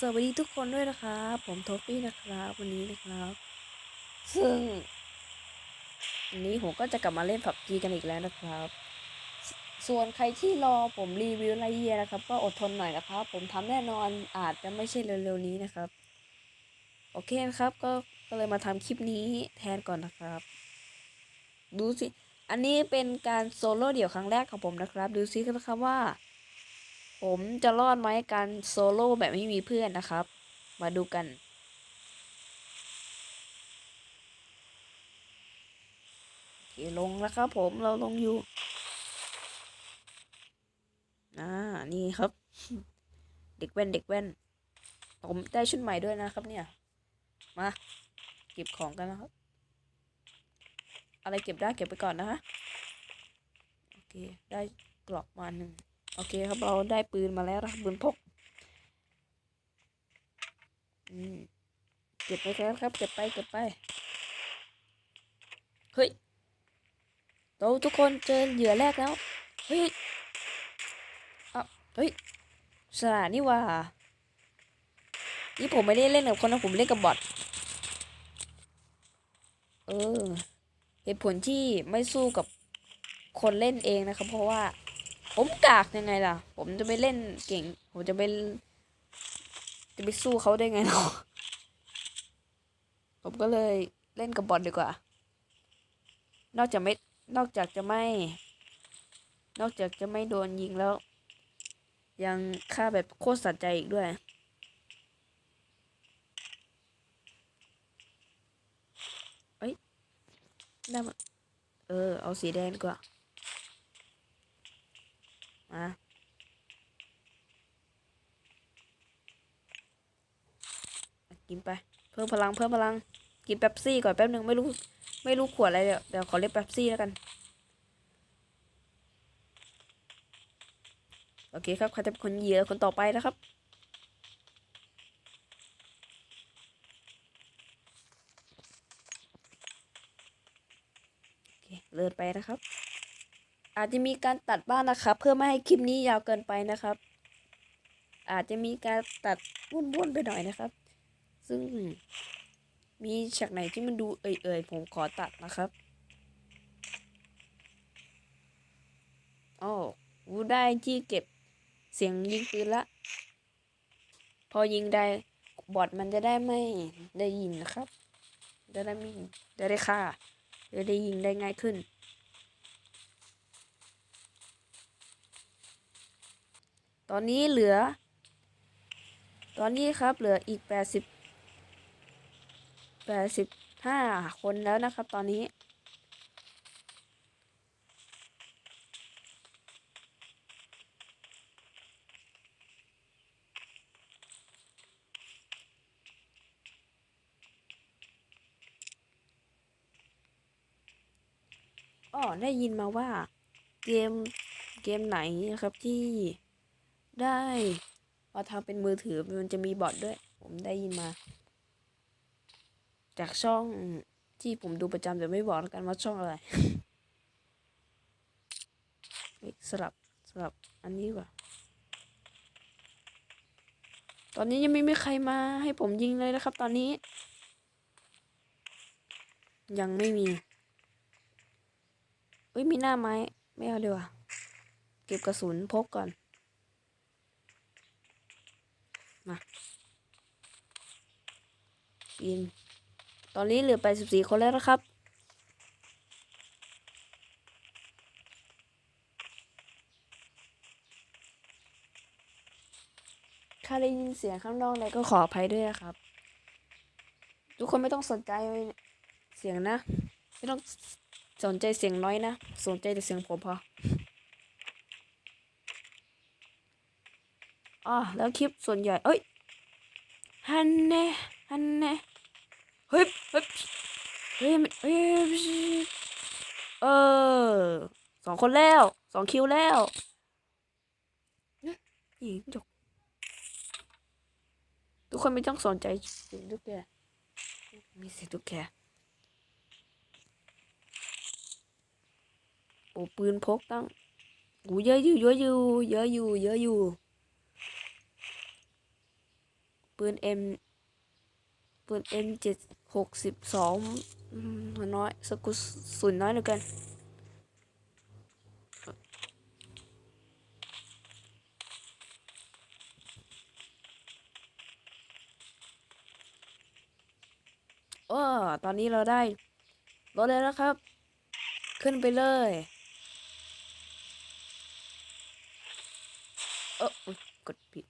สวัสดีทุกคนด้วยนะครับ ผมโทฟี่นะครับ วันนี้นะครับ ซึ่งวันนี้ผมก็จะกลับมาเล่นผับจีกันอีกแล้วนะครับ ส่วนใครที่รอผมรีวิวไลเยียนะครับ ก็อดทนหน่อยนะครับ ผมทำแน่นอนอาจจะไม่ใช่เร็วๆนี้นะครับ โอเคนะครับ ก็ก็เลยมาทำคลิปนี้แทนก่อนนะครับ ดูสิ อันนี้เป็นการโซโล่เดี่ยวครั้งแรกของผมนะครับ ดูซิครับว่า ผมจะรอดไหมการโซโล่แบบไม่มีเพื่อนนะครับ มาดูกันโอเคลงแล้วครับผมเราลงอยู่อ่านี่ครับ เด็กแว่นเด็กแว่น ผมได้ชุดใหม่ด้วยนะครับเนี่ย มาเก็บของกันนะครับ อะไรเก็บได้เก็บไปก่อนนะฮะโอเค ได้กรอบมาหนึ่ง โอเคครับเราได้ปืนมาแล้วนะครับปืนพกเก็บไปแล้วครับ เก็บไปเก็บไป เฮ้ยเราทุกคนเจอเหยื่อแรกแล้ว เฮ้ยอะเฮ้ยสลาดนี่ว่า นี่ผมไม่ได้เล่นกับคนนะผมเล่นกับบอทเออเหตุผลที่ไม่สู้กับคนเล่นเองนะครับ เพราะว่า ผมกากยังไงล่ะ ผมจะไปเล่นเก่ง ผมจะไปจะไปสู้เขาได้ไงเนาะผมก็เลยเล่นกับบอทดีกว่า นอกจากไม่ นอกจากจะไม่ นอกจากจะไม่โดนยิงแล้ว ยังฆ่าแบบโคตรสะใจอีกด้วย เอ้ยได้มเออ เอาสีแดงดีกว่า กินไป เพิ่มพลังเพิ่มพลัง กินเป๊ปซี่ก่อนแป๊บหนึ่งไม่รู้ ไม่รู้ขวดอะไรเดี๋ยวเดี๋ยวขอเรียกเป๊ปซี่แล้วกัน โอเคครับใครจะเป็นคนเหยื่อคนต่อไปนะครับเคเลื่อนไปนะครับ อาจจะมีการตัดบ้างนะครับ เพื่อไม่ให้คลิปนี้ยาวเกินไปนะครับ อาจจะมีการตัดวุ่นๆไปหน่อยนะครับ ซึ่งมีฉากไหนที่มันดูเอ่ยๆผมขอตัดนะครับอ๋อวูได้ที่เก็บเสียงยิงปืนละ พอยิงได้บอทมันจะได้ไม่ได้ยินนะครับ จะได้ไม่จะได้ฆ่าจะได้ยิงได้ง่ายขึ้น ตอนนี้เหลือ ตอนนี้ครับเหลืออีกแปดสิบ แปดสิบห้าคนแล้วนะครับตอนนี้ อ๋อ ได้ยินมาว่า เกมเกมไหนนะครับที่ได้มาทำเป็นมือถือมันจะมีบอทด้วย ผมได้ยินมา จากช่องที่ผมดูประจำแต่ไม่บอกแล้วกันว่าช่องอะไรสลับสลับอันนี้ว่ะตอนนี้ยังไม่มีใครมาให้ผมยิงเลยนะครับ ตอนนี้ ยังไม่มีเอ้ยมีหน้าไม้ไม่เอาดีกว่าเก็บกระสุนพกก่อนมาปีน ตอนนี้เหลือไปสิบสี่คนแล้วนะครับ ถ้าได้ยินเสียงข้างนอกอะไรก็ขออภัยด้วยนะครับ ทุกคนไม่ต้องสนใจเสียงนะ ไม่ต้องสนใจเสียงน้อยนะ สนใจแต่เสียงผมพออ๋อแล้วคลิปส่วนใหญ่ เอ้ยฮันเน่ฮันเน่ ฮ้ยเฮ้ยเฮ้ยเฮ้ยเออสองคนแล้วสองคิวแล้วหญิงจกทุกคนไม่ต้องสนใจเสียงทุกแกมีเสียงทุกแกโอ้ปืนพกตั้งโอ้เยอะอยู่เยอะอยู่เยอะอยู่เยอะอยู่ปืนเอ็มปืนเอ็มเจ็ด หกสิบสองน้อยสกุลศูนย์น้อยเหลือเกินโอ้ตอนนี้เราได้รถแล้วนะครับ ขึ้นไปเลยเออกดผิด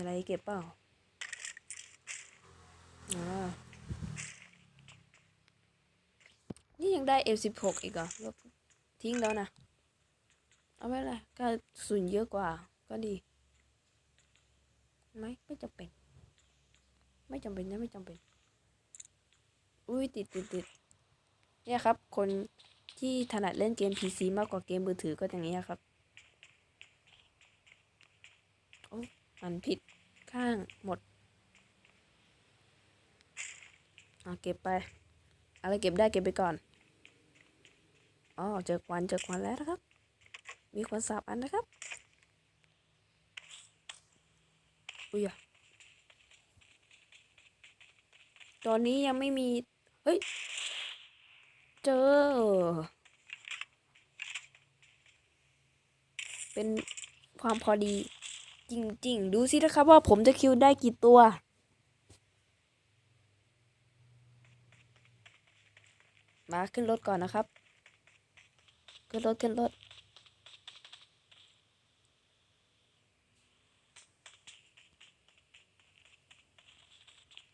อะไรเก็บเปล่าอนี่ยังได้ F16 อีกเหรอทิ้งแล้วนะ เอาไม่เป็นไรก็ส่วนเยอะกว่า ก็ดีไหมไม่จำเป็น ไม่จำเป็นนะไม่จำเป็น อุ้ยติดติดติดเนี่ยครับ คนที่ถนัดเล่นเกม PC มากกว่าเกมมือถือก็อย่างนี้ยครับ โอ้อันผิดข้างหมดเอาเก็บไป อะไรเก็บได้เก็บไปก่อน อ๋อเจอควันเจอควันแล้วนะครับ มีควันสาบอันนะครับ อุ้ยอะตอนนี้ยังไม่มี เฮ้ย เจอ เป็นความพอดี จริง ๆ ดูสินะครับว่าผมจะคิวได้กี่ตัว มาขึ้นรถก่อนนะครับ ขึ้นรถขึ้นรถ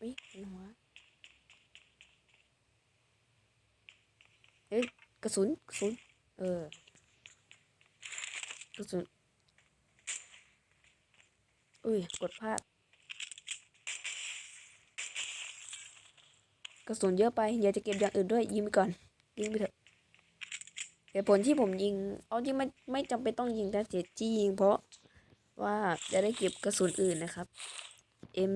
อุ้ยหัวเอ้ยกระสุนกระสุนเออกระสุน อุ้ย กดพลาด กระสุนเยอะไป อยากจะเก็บอย่างอื่นด้วย ยิงไปก่อน ยิงไปเถอะเหตุผลที่ผมยิง เอาที่ไม่ไม่จำเป็นต้องยิงแต่เจ็ดจี้ยิงเพราะว่าจะได้เก็บกระสุนอื่นนะครับ M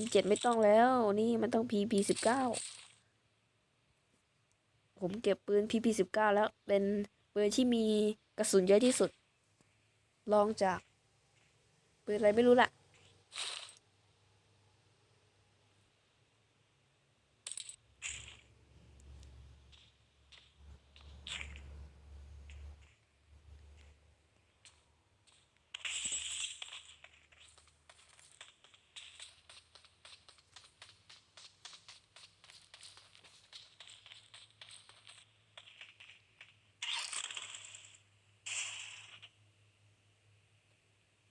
M7 ไม่ต้องแล้วนี่มันต้อง PP สิบเก้าผมเก็บปืน PP สิบเก้าแล้วเป็นปืนที่มีกระสุนเยอะที่สุด ลองจาก ปืนอะไรไม่รู้ล่ะ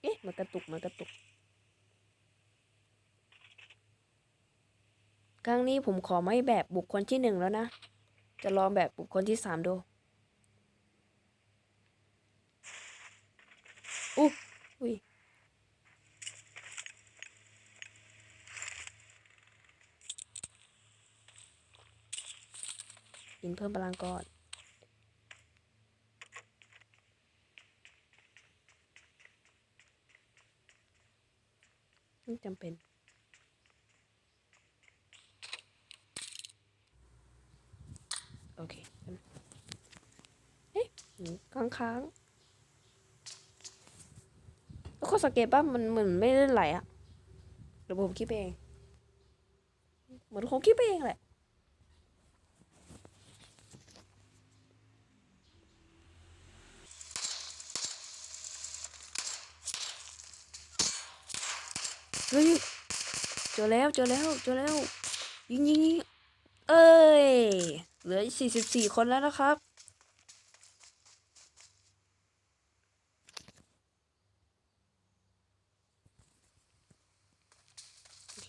เอ๊ะ มันกระตุกมันกระตุก ครั้งนี้ผมขอไม่แบบบุคคลที่หนึ่งแล้วนะ จะลองแบบบุคคลที่สามดูอุ๊ยอุ้ยกินเพิ่มพลังก่อน ไม่จำเป็น โอเคเอ๊ะค้างค้างๆแล้วข้อสังเกตป่ะมันเหมือนไม่ได้ไหลอะเดี๋ยวผมคิดไปเอง เหมือนผมคิดไปเองแหละ เฮ้ยเจอแล้วเจอแล้วเจอแล้ว ยิงยิงยิงเอ้ย เหลือสี่สิบสี่คนแล้วนะครับ โอเค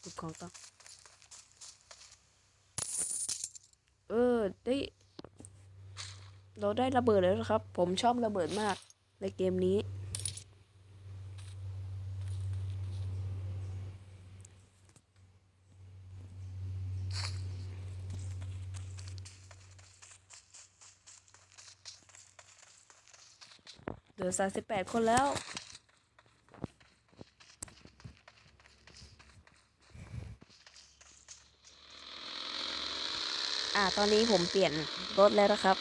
หยิบของต่อเออ ได้ เราได้ระเบิดแล้วนะครับ ผมชอบระเบิดมากในเกมนี้ อสามสิบแปดคนแล้วอ่าตอนนี้ผมเปลี่ยนรถแล้วนะครับ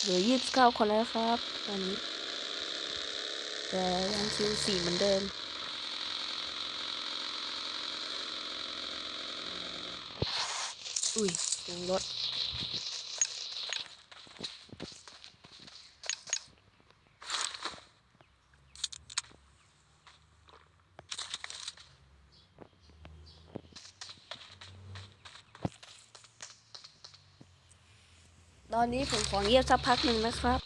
เหลือยี่สิบเก้าคนแล้วครับ ตอนนี้ แต่ยังคิวสี่เหมือนเดิม อุ้ยเสียงรถ ตอนนี้ผมขอเงียบสักพักหนึ่งนะครับ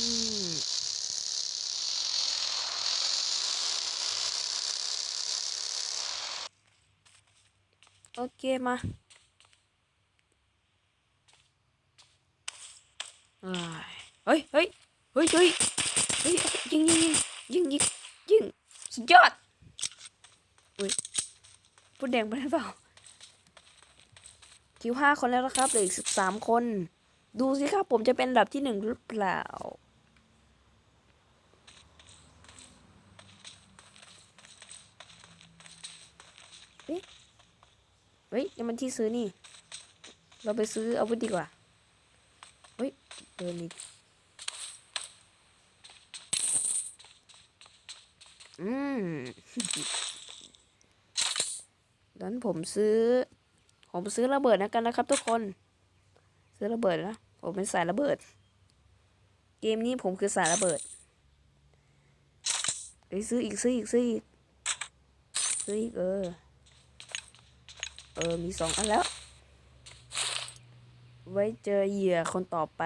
โอเคมาเฮ้ยเฮ้ยเฮ้ยเฮ้ยเฮ้ยยิงยิงยิงยิงยิงยิงสุดยอดอุ้ยพูดแดงไปหรือเปล่าคิวห้าคนแล้วนะครับเหลืออีกสิบสามคน ดูสิครับผมจะเป็นอันดับที่หนึ่งหรือเปล่า ฮ้ยยังมันที่ซื้อนี่ เราไปซื้ออาวุธดีกว่า เฮ้ยเดินนี่อืมนั้นผมซื้อ ผมซื้อระเบิดนะกันนะครับ ทุกคน ซื้อระเบิดนะ ผมเป็นสายระเบิด เกมนี้ผมคือสายระเบิดเอ้ยซื้ออีกซื้ออีกซื้ออีกซื้ออีกเออ ออมีสองอันแล้ว ไว้เจอเหยื่อคนต่อไป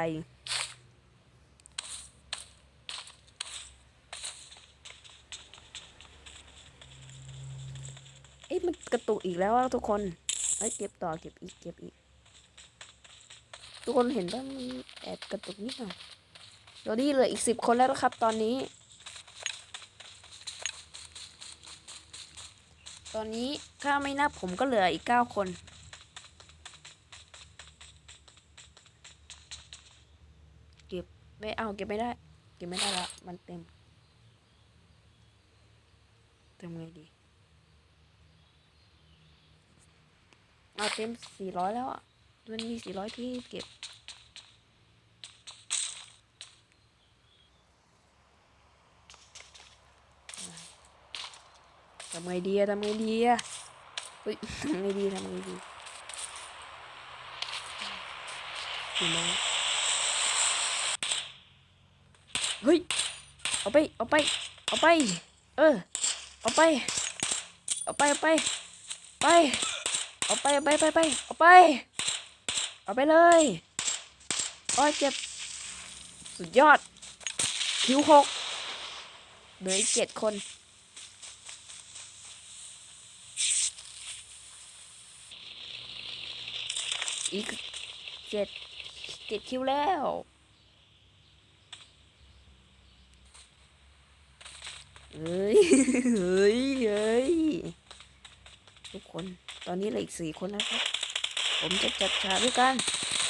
เอ๊ะมันกระตุกอีกแล้วทุกคนเอ้ยเก็บต่อเก็บอีกเก็บอีก ทุกคนเห็นว่ามันแอบกระตุกนิดหน่อยตอนนี้เหลืออีกสิบคนแล้วนะครับตอนนี้ ตอนนี้ถ้าไม่นับผมก็เหลืออีกเก้าคน เก็บไม่เอาเก็บไม่ได้ เก็บไม่ได้ละมันเต็มทำไงดีเอาเต็มสี่ร้อยแล้วอะมันมีสี่ร้อยที่เก็บ ทำไงดีอะทำไงดีอะเฮ้ยทำไงดีทำไงดีกี่โมงเฮ้ย เอาไป เอาไป เอาไป เออ เอาไป เอาไป เอาไป ไป เอาไป เอาไป ไปไป เอาไป เอาไปเลยโอ้ยเจ็บ สุดยอด คิวหกเหลืออีกเจ็ดคน อีกเจ็ดเจ็ดคิวแล้ว เฮ้ย เฮ้ย เฮ้ย ทุกคน ตอนนี้เหลืออีกสี่คนแล้วครับ ผมจะจัดฉากด้วยกัน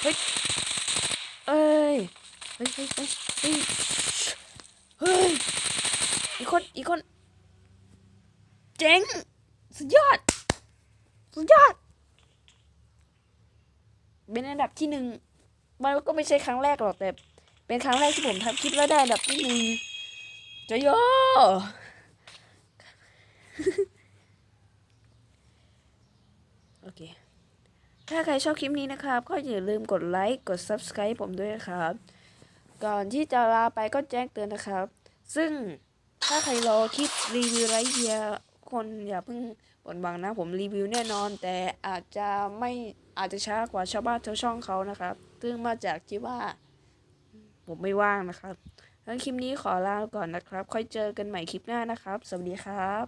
เฮ้ย เอ้ย เฮ้ยเฮ้ยเฮ้ยเฮ้ย อีกคน อีกคน เจ๋ง สุดยอด สุดยอด เป็นอันดับที่หนึ่งมันก็ไม่ใช่ครั้งแรกหรอกแต่ เป็นครั้งแรกที่ผมทำคลิปแล้วได้อันดับที่หนึ่งจโยโอเค ถ้าใครชอบคลิปนี้นะครับ ก็อย่าลืมกดไลค์ กด Subscribe ผมด้วยนะครับ ก่อนที่จะลาไปก็แจ้งเตือนนะครับ ซึ่งถ้าใครรอคลิปรีวิวไรเฮีย คนอย่าเพิ่งบ่นบังนะ ผมรีวิวแน่นอน แต่อาจจะไม่อาจจะช้ากว่าชาวบ้านชาวช่องเขานะครับ ซึ่งมาจากที่ว่า ผมไม่ว่างนะครับงั้นคลิปนี้ขอลาก่อนนะครับ ค่อยเจอกันใหม่คลิปหน้านะครับ สวัสดีครับ